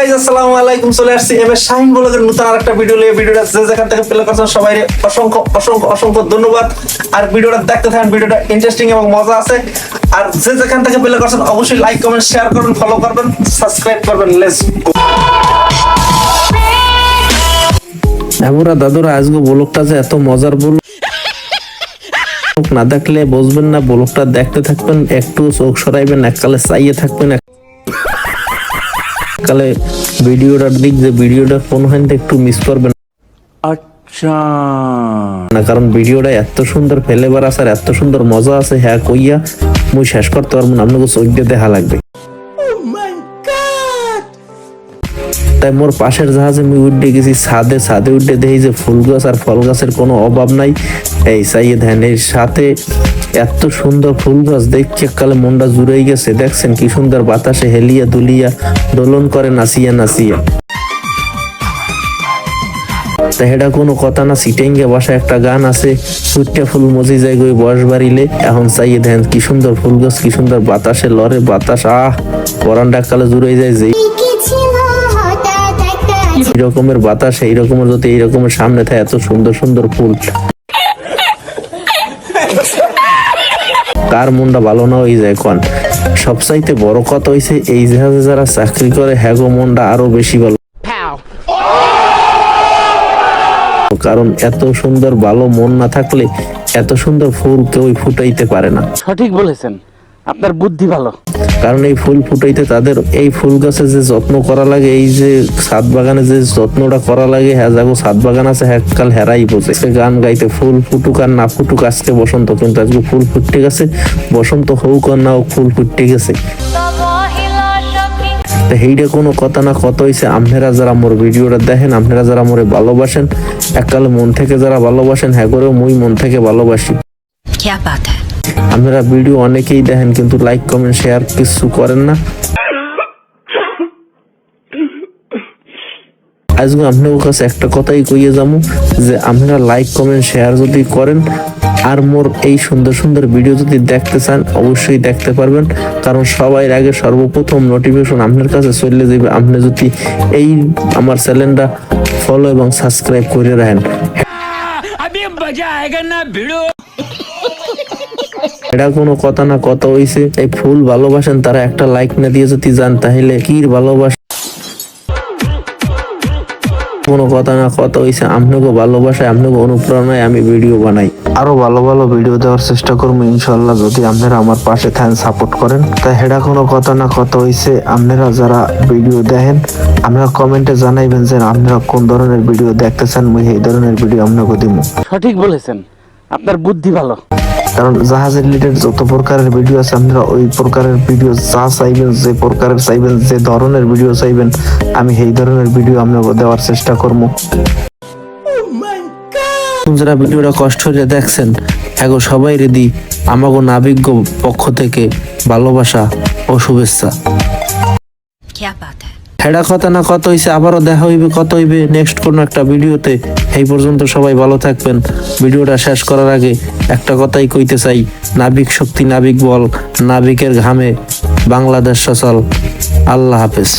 Guys আসসালামু আলাইকুম, চলে আসছি এবার শাহিন নতুন আর একটা ভিডিও নিয়ে। ভিডিওটা যে যেখান থেকে করছেন সবাই অসংখ্য অসংখ্য অসংখ্য ধন্যবাদ। আর ভিডিওটা দেখতে থাকেন, ভিডিওটা ইন্টারেস্টিং এবং মজা আছে। আর যে যেখান থেকে করছেন, অবশ্যই লাইক কমেন্ট শেয়ার করবেন ফলো করবেন সাবস্ক্রাইব করবেন আমরা দাদুরা, আজকে যে এত মজার বল না দেখলে বুঝবেন না, ব্লগটা দেখতে থাকবেন, একটু চোখ সরাইবেন, এককালে চাইয়ে থাকবেন কালে ভিডিওটার দিক যে ভিডিওটা কোনখান একটু মিস করবেন আচ্ছা। না কারণ ভিডিওটা এত সুন্দর ফ্লেভার আছে আর এত সুন্দর মজা আছে হ্যাঁ কইয়া মুই শেষ করতে পারব না আপনাকে চোখ দেখা লাগবে। oh তাই মোর পাশের জাহাজে আমি উঠে গেছি ছাদে ছাদে উঠে দেখি যে ফুল গাছ আর ফল গাছের কোনো অভাব নাই। এই চাইয়ে ধ্যানের সাথে এত সুন্দর ফুল গাছ দেখছি কালে মনটা জুড়েই গেছে। দেখছেন কি সুন্দর বাতাসে হেলিয়া দুলিয়া দোলন করে নাচিয়া নাচিয়া। তা এটা কোনো কথা না সিটেঙ্গে বসা একটা গান আছে ফুটটা ফুল মজি যায় গই বয়স বাড়িলে। এখন চাইয়ে ধ্যান কি সুন্দর ফুল গাছ কি সুন্দর বাতাসে লরে বাতাস আহ! পরানটা কালে জুড়ে যায় যে এই রকমের বাতাস এই রকমের যদি এই রকমের সামনে থাকে এত সুন্দর সুন্দর ফুল। কার মনটা ভালো না হয়ে যায় কন? সবচাইতে বড় কথা হইছে এই জাহাজে যারা চাকরি করে হ্যাগো মনটা আরও বেশি ভালো। কারণ এত সুন্দর ভালো মন না থাকলে এত সুন্দর ফুল কেউ ফুটাইতে পারে না। সঠিক বলেছেন। আপনার বুদ্ধি ভালো। কারণ এই ফুল ফুটাইতে তাদের এই ফুল গাছে যে যত্ন করা লাগে, এই যে সাত বাগানে যে যত্নটা করা লাগে হ্যাঁ যাগো সাত বাগান আছে হ্যাঁ, এককাল হেরাই বোঝে গান গাইতে, ফুল ফুটুক আর না ফুটুক আসছে বসন্ত কিন্তু আজকে ফুল ফুটতে গেছে। বসন্ত হোক আর না ফুল ফুটতে গেছে। তো হেইটা কোনো কথা না কত হয়েছে আপনারা যারা মোর ভিডিওটা দেখেন, আপনারা যারা মোরে ভালোবাসেন, এককালে মন থেকে যারা ভালোবাসেন হ্যাঁ করেও মুই মন থেকে ভালোবাসি। ক্যা আপনারা ভিডিও অনেকেই দেখেন, কিন্তু লাইক কমেন্ট শেয়ার কিছু করেন না। আজকে আপনার কাছে একটা কথাই কইয়ে যাব, যে আপনারা লাইক কমেন্ট শেয়ার যদি করেন, আর মোর এই সুন্দর সুন্দর ভিডিও যদি দেখতে চান, অবশ্যই দেখতে পারবেন। কারণ সবাই আগে সর্বপ্রথম নোটিফিকেশন আপনার কাছে চলে যাবে। আপনি যদি এই আমার চ্যানেলটা ফলো এবং সাবস্ক্রাইব করে রাখেন। এটা কোনো কথা না কথা হইছে। এই ফুল ভালোবাসেন তারা একটা লাইক না দিয়ে যদি যান তাহলে কি ভালোবাসা? কোনো কথা না কথা হইছে আপনাকে ভালোবাসায় আপনাকে অনুপ্রেরণায় আমি ভিডিও বানাই। আরও ভালো ভালো ভিডিও দেওয়ার চেষ্টা করব ইনশাল্লাহ যদি আপনারা আমার পাশে থাকেন সাপোর্ট করেন। তাই হেডা কোনো কথা না কথা হইছে আপনারা যারা ভিডিও দেখেন আপনারা কমেন্টে জানাইবেন যে আপনারা কোন ধরনের ভিডিও দেখতে চান মুই এই ধরনের ভিডিও আপনাকে দিব সঠিক বলেছেন আপনার বুদ্ধি ভালো। কারণ জাহাজের রিলেটেড যত প্রকারের ভিডিও আছে আপনারা ওই প্রকারের ভিডিও যা চাইবেন যে প্রকারের চাইবেন যে ধরনের ভিডিও চাইবেন আমি সেই ধরনের ভিডিও আপনাকে দেওয়ার চেষ্টা করব। যারা ভিডিওটা কষ্ট হয়ে দেখছেন এগো সবাই রেদি আমাগো নাবিজ্ঞ পক্ষ থেকে ভালোবাসা ও শুভেচ্ছা। হেডা কথা না কত হইছে, আবারও দেখা হইবে কত হইবে নেক্সট কোনো একটা ভিডিওতে। এই পর্যন্ত সবাই ভালো থাকবেন। ভিডিওটা শেষ করার আগে একটা কথাই কইতে চাই। নাবিক শক্তি, নাবিক বল, নাবিকের ঘামে বাংলাদেশ সচল। আল্লাহ হাফেজ।